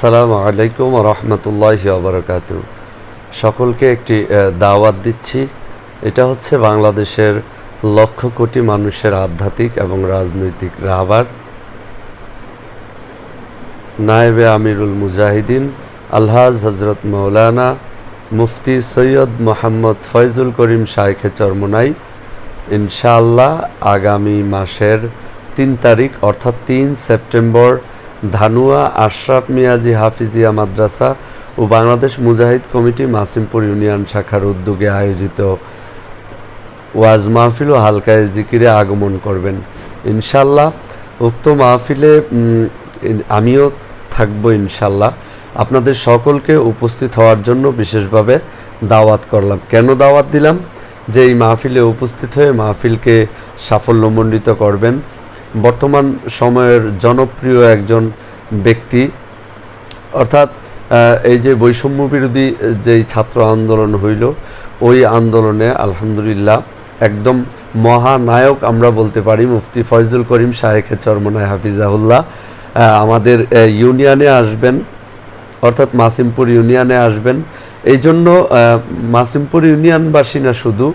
আসসালামু আলাইকুম রহমতুল্লাহ আবরকাত সকলকে একটি দাওয়াত দিচ্ছি। এটা হচ্ছে বাংলাদেশের লক্ষ কোটি মানুষের আধ্যাত্মিক এবং রাজনৈতিক রাহবার নায়েবে আমিরুল মুজাহিদিন, আলহাজ হজরত মৌলানা মুফতি সৈয়দ মোহাম্মদ ফয়জুল করিম শাইখে চরমনাই। ইনশাআল্লাহ আগামী মাসের তিন তারিখ, অর্থাৎ তিন সেপ্টেম্বর ধানুয়া, আশরাফ মিয়াজি হাফিজিয়া মাদ্রাসা ও বাংলাদেশ মুজাহিদ কমিটি মাসিমপুর ইউনিয়ন শাখার উদ্যোগে আয়োজিত ওয়াজ মাহফিল ও হালকায় জিকিরে আগমন করবেন। ইনশাল্লাহ উক্ত মাহফিলে আমিও থাকব ইনশাল্লাহ আপনাদের সকলকে উপস্থিত হওয়ার জন্য বিশেষভাবে দাওয়াত করলাম। কেন দাওয়াত দিলাম? যে এই মাহফিলে উপস্থিত হয়ে মাহফিলকে সাফল্যমণ্ডিত করবেন বর্তমান সময়ের জনপ্রিয় একজন ব্যক্তি। অর্থাৎ এই যে বৈষম্য বিরোধী যেই ছাত্র আন্দোলন হইল, ওই আন্দোলনে আলহামদুলিল্লাহ একদম মহানায়ক আমরা বলতে পারি মুফতি ফয়জুল করিম শাহেখে চরমনায় হাফিজাহুল্লাহ। আমাদের ইউনিয়নে আসবেন, অর্থাৎ মাসিমপুর ইউনিয়নে আসবেন। এই জন্য মাসিমপুর ইউনিয়নবাসী না শুধু,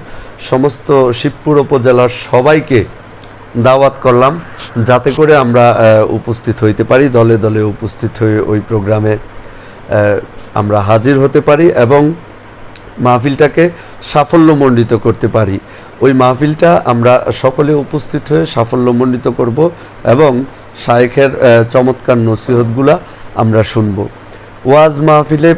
সমস্ত শিবপুর উপজেলার সবাইকে দাওয়াত করলাম। যাতে করে আমরা উপস্থিত হইতে পারি, দলে দলে উপস্থিত হয়ে ওই প্রোগ্রামে আমরা হাজির হতে পারি এবং মাহফিলটাকে সাফল্যমণ্ডিত করতে পারি। ওই মাহফিলটা আমরা সকলে উপস্থিত হয়ে সাফল্যমণ্ডিত করব এবং শায়েখের চমৎকার নসিহতগুলা আমরা শুনব। ওয়াজ মাহফিলে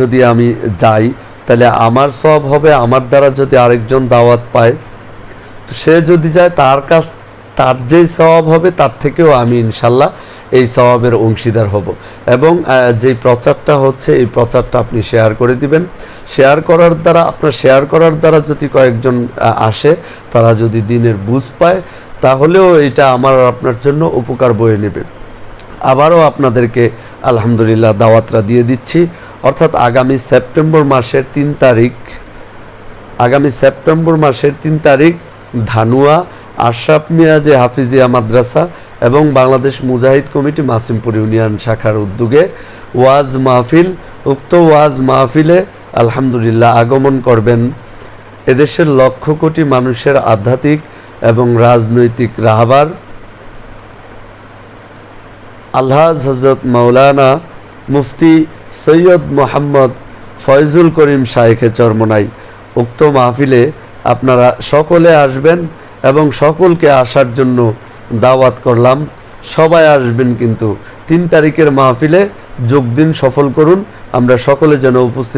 যদি আমি যাই, তাহলে আমার সব হবে, আমার দ্বারা যদি আরেকজন দাওয়াত পায়। সে যদি যায়, তার কাছ তার যেই স্বভাব হবে তার থেকেও আমি ইনশাল্লাহ এই স্বভাবের অংশীদার হব। এবং যেই প্রচারটা হচ্ছে, এই প্রচারটা আপনি শেয়ার করে দিবেন। শেয়ার করার দ্বারা, আপনার শেয়ার করার দ্বারা যদি কয়েকজন আসে, তারা যদি দিনের বুঝ পায়, তাহলেও এটা আমার আপনার জন্য উপকার বয়ে নেবে। আবারও আপনাদেরকে আলহামদুলিল্লাহ দাওয়াতরা দিয়ে দিচ্ছি। অর্থাৎ আগামী সেপ্টেম্বর মাসের তিন তারিখ, আগামী সেপ্টেম্বর মাসের তিন তারিখ, ধানুয়া আশরাফ মিয়াজে হাফিজিয়া মাদ্রাসা এবং বাংলাদেশ মুজাহিদ কমিটি মাসিমপুর ইউনিয়ন শাখার উদ্যোগে ওয়াজ মাহফিল, উক্ত ওয়াজ মাহফিলে আলহামদুলিল্লাহ আগমন করবেন। এদেশের লক্ষ কোটি মানুষের আধ্যাত্মিক এবং রাজনৈতিক রাহবার। আলহাজ হজরত মৌলানা মুফতি সৈয়দ মোহাম্মদ ফয়জুল করিম শাইখে চরমনাই। উক্ত মাহফিলে আপনারা সকলে আসবেন। এবং সকলকে আসার জন্য দাওয়াত করলাম। সবাই আসবেন কিন্তু তিন তারিখের মাহফিলে যোগ দিন, সফল করুন। আমরা সকলে যেন উপস্থিত